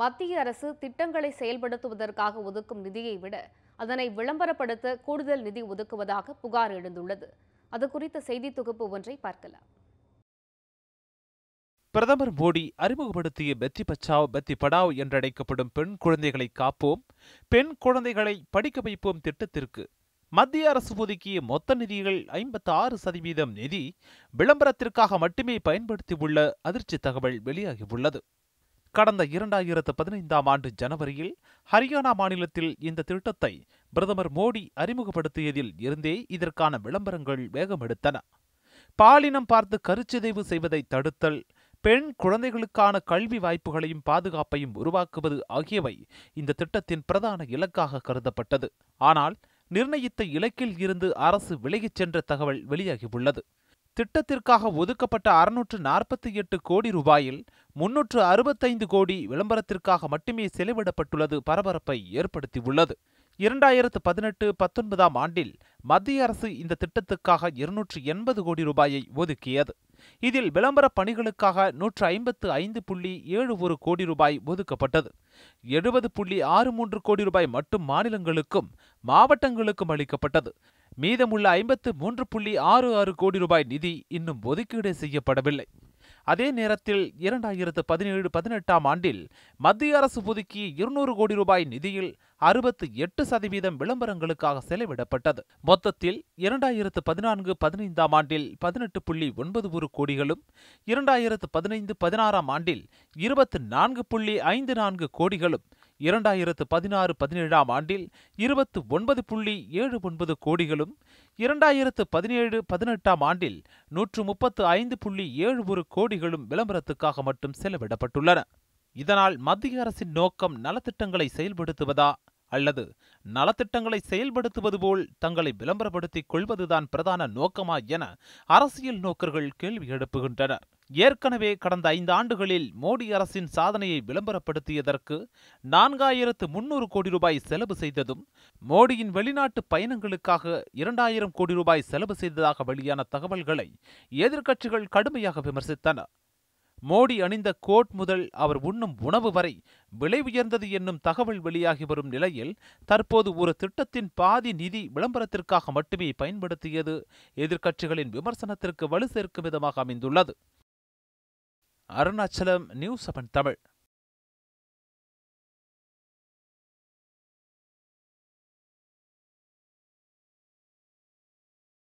மத்திய அரசு திட்டங்களை செயல்படுத்துவதற்காக ஒதுக்கும் நிதியை விட அதனை விளம்பரப்படுத்த கூடுதல் நிதி ஒதுக்குவதாக புகார் எழுந்துள்ளது. அது குறித்த செய்தி தொகுப்பு ஒன்றை பார்க்கலாம். பிரதமர் மோடி அறிமுகப்படுத்திய பெத்தி பச்சாவ் பெத்தி படாவ் என்றழைக்கப்படும் பெண் குழந்தைகளை காப்போம் பெண் குழந்தைகளை படிக்க வைப்போம் திட்டத்திற்கு. மத்திய அரசு ஒதுக்கிய மொத்த நிதிகள் ஐம்பத்தி ஆறு சதவீதம் நிதி விளம்பரத்திற்காக மட்டுமே பயன்படுத்தியுள்ள அதிர்ச்சி தகவல் வெளியாகியுள்ளது. கடந்த இரண்டாயிரத்து பதினைந்தாம் ஆண்டு ஜனவரியில் ஹரியானா மாநிலத்தில் இந்த திட்டத்தை பிரதமர் மோடி அறிமுகப்படுத்தியதில் இருந்தே இதற்கான விளம்பரங்கள் வேகமெடுத்தன. பாலினம் பார்த்து கருச்சிதைவு செய்வதை தடுத்தல் பெண் குழந்தைகளுக்கான கல்வி வாய்ப்புகளையும் பாதுகாப்பையும் உருவாக்குவது ஆகியவை இந்த திட்டத்தின் பிரதான இலக்காக கருதப்பட்டது. ஆனால் நிர்ணயித்த இலக்கில் இருந்து அரசு விலகிச் சென்ற தகவல் வெளியாகியுள்ளது. திட்டத்திற்காக ஒதுக்கப்பட்ட அறுநூற்று நாற்பத்தி எட்டு கோடி ரூபாயில் முன்னூற்று அறுபத்தைந்து கோடி விளம்பரத்திற்காக மட்டுமே செலவிடப்பட்டுள்ளது பரபரப்பை ஏற்படுத்தியுள்ளது. இரண்டாயிரத்து பதினெட்டு பத்தொன்பதாம் ஆண்டில் மத்திய அரசு இந்த திட்டத்துக்காக இருநூற்று எண்பது கோடி ரூபாயை ஒதுக்கியது. இதில் விளம்பர பணிகளுக்காக நூற்று ஐம்பத்து ஐந்து புள்ளி ஏழு ஒரு கோடி ரூபாய் ஒதுக்கப்பட்டது. எழுபது புள்ளி ஆறு மூன்று கோடி ரூபாய் மட்டும் மாநிலங்களுக்கும் மாவட்டங்களுக்கும் அளிக்கப்பட்டது. மீதமுள்ள ஐம்பத்து மூன்று புள்ளி ஆறு ஆறு கோடி ரூபாய் நிதி இன்னும் ஒதுக்கீடு செய்யப்படவில்லை. அதே நேரத்தில் இரண்டாயிரத்து பதினேழு பதினெட்டாம் ஆண்டில் மத்திய அரசு ஒதுக்கிய இருநூறு கோடி ரூபாய் நிதியில் அறுபத்து எட்டு சதவீதம் விளம்பரங்களுக்காக செலவிடப்பட்டது. மொத்தத்தில் இரண்டாயிரத்து பதினான்கு பதினைந்தாம் ஆண்டில் பதினெட்டு புள்ளி ஒன்பது ஒரு கோடிகளும் இரண்டாயிரத்து பதினைந்து பதினாறாம் ஆண்டில் இருபத்து நான்கு புள்ளி ஐந்து நான்கு கோடிகளும் இரண்டாயிரத்து பதினாறு பதினேழாம் ஆண்டில் இருபத்து ஒன்பது புள்ளி ஏழு ஒன்பது கோடிகளும் இரண்டாயிரத்து பதினேழு பதினெட்டாம் ஆண்டில் நூற்று முப்பத்து ஐந்து புள்ளி ஏழு ஒரு கோடிகளும் விளம்பரத்துக்காக மட்டும் செலவிடப்பட்டுள்ளன. இதனால் மத்திய அரசின் நோக்கம் நலத்திட்டங்களை செயல்படுத்துவதா அல்லது நலத்திட்டங்களை செயல்படுத்துவது போல் தங்களை விளம்பரப்படுத்திக் கொள்வதுதான் பிரதான நோக்கமா என அரசியல் நோக்கர்கள் கேள்வி எழுப்புகின்றனர். ஏற்கனவே கடந்த ஐந்து ஆண்டுகளில் மோடி அரசின் சாதனையை விளம்பரப்படுத்தியதற்கு நான்காயிரத்து முன்னூறு கோடி ரூபாய் செலவு செய்ததும் மோடியின் வெளிநாட்டு பயணங்களுக்காக இரண்டாயிரம் கோடி ரூபாய் செலவு செய்ததாக வெளியான தகவல்களை எதிர்க்கட்சிகள் கடுமையாக விமர்சித்தன. மோடி அணிந்த கோட் முதல் அவர் உண்ணும் உணவு வரை விலை உயர்ந்தது என்னும் தகவல் வெளியாகி வரும் நிலையில் தற்போது ஒரு திட்டத்தின் பாதி நிதி விளம்பரத்திற்காக மட்டுமே பயன்படுத்தியது எதிர்க்கட்சிகளின் விமர்சனத்திற்கு வலு சேர்க்கும் விதமாக அமைந்துள்ளது. Arunachalam news seven Tamil.